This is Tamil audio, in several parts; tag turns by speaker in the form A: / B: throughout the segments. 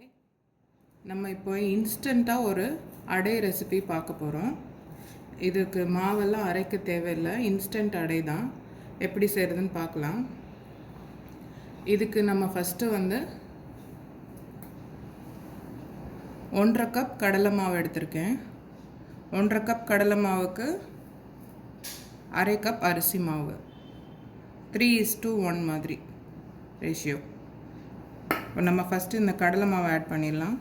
A: ஹாய் நம்ம இப்போ இன்ஸ்டண்ட்டாக ஒரு அடை ரெசிபி பார்க்க போகிறோம் இதுக்கு மாவெல்லாம் அரைக்க தேவையில்லை. இன்ஸ்டன்ட் அடை தான். எப்படி செய்கிறதுன்னு பார்க்கலாம். இதுக்கு நம்ம ஃபஸ்ட்டு வந்து ஒன்றரை கப் கடலை மாவு எடுத்திருக்கேன். ஒன்றரை கப் கடலை மாவுக்கு அரை கப் அரிசி மாவு. த்ரீ இஸ் டூ ஒன் மாதிரி ரேஷியோ இப்போ நம்ம ஃபஸ்ட்டு இந்த கடலை மாவை ஆட் பண்ணிடலாம்.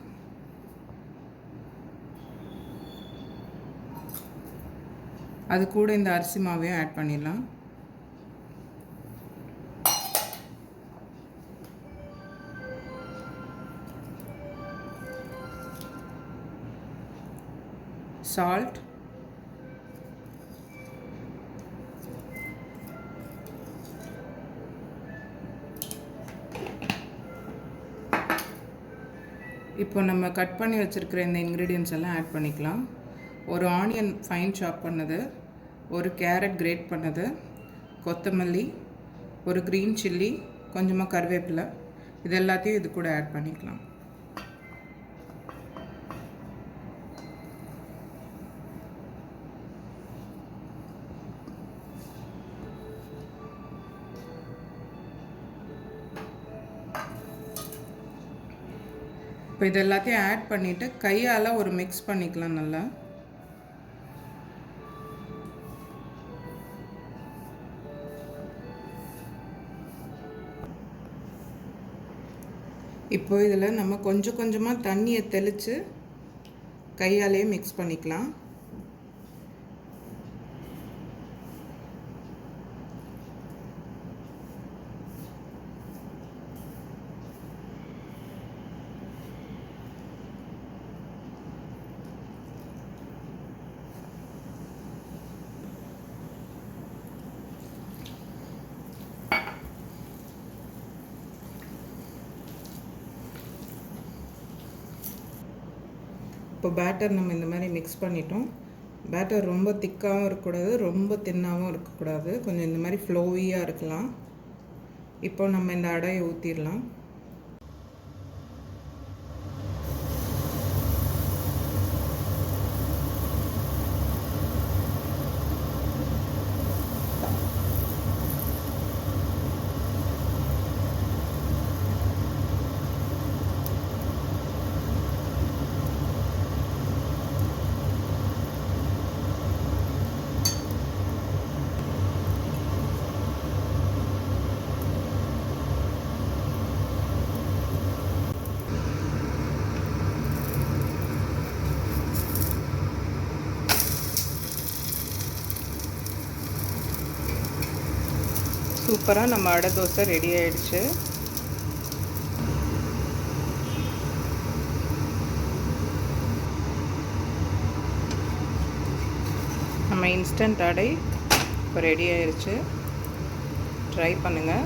A: அது கூட இந்த அரிசி மாவையும் ஆட் பண்ணிடலாம். சால்ட் இப்போ நம்ம கட் பண்ணி வச்சுருக்கிற இந்த இன்க்ரீடியன்ஸ் எல்லாம் ஆட் பண்ணிக்கலாம். ஒரு ஆனியன் ஃபைன் சாப் பண்ணது ஒரு கேரட் கிரேட் பண்ணது கொத்தமல்லி ஒரு க்ரீன் சில்லி கொஞ்சமாக கருவேப்பிலை இது எல்லாத்தையும் இது கூட ஆட் பண்ணிக்கலாம். இப்போ இது எல்லாத்தையும் ஆட் பண்ணிவிட்டு கையால் ஒரு மிக்ஸ் பண்ணிக்கலாம் நல்லா. இப்போ இதில் நம்ம கொஞ்சம் கொஞ்சமாக தண்ணியை தெளித்து கையாலேயே மிக்ஸ் பண்ணிக்கலாம். இப்போ பேட்டர் நம்ம இந்த மாதிரி மிக்ஸ் பண்ணிட்டோம். பேட்டர் ரொம்ப திக்காகவும் இருக்கக்கூடாது ரொம்ப தின்னாகவும் இருக்கக்கூடாது. கொஞ்சம் இந்த மாதிரி ஃப்ளோவியாக இருக்கலாம். இப்போ நம்ம இந்த அடையை ஊற்றிடலாம் சூப்பராக நம்ம அடை தோசை ரெடி ஆயிடுச்சு. நம்ம இன்ஸ்டன்ட் அடை இப்போ ரெடி ஆயிடுச்சு ட்ரை பண்ணுங்கள்